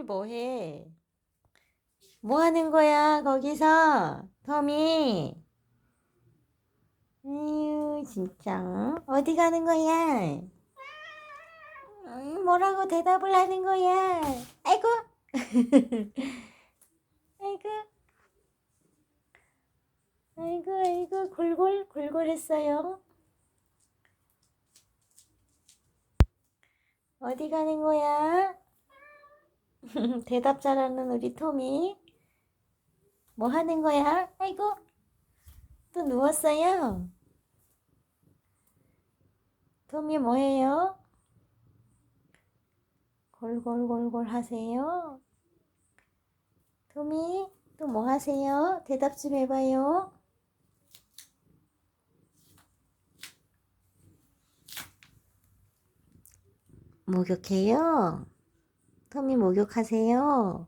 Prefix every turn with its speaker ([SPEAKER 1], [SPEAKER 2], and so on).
[SPEAKER 1] 뭐해? 뭐 하는 거야, 거기서? 터미. 에휴, 진짜. 어디 가는 거야? 음, 뭐라고 대답을 하는 거야? 아이고. 아이고. 아이고, 아이고, 골골, 골골했어요. 어디 가는 거야? 대답 잘하는 우리 토미. 뭐 하는 거야? 아이고, 또 누웠어요. 토미 뭐해요? 골골골골 하세요. 토미, 또 뭐 하세요? 대답 좀 해봐요. 목욕해요? 토미 목욕하세요?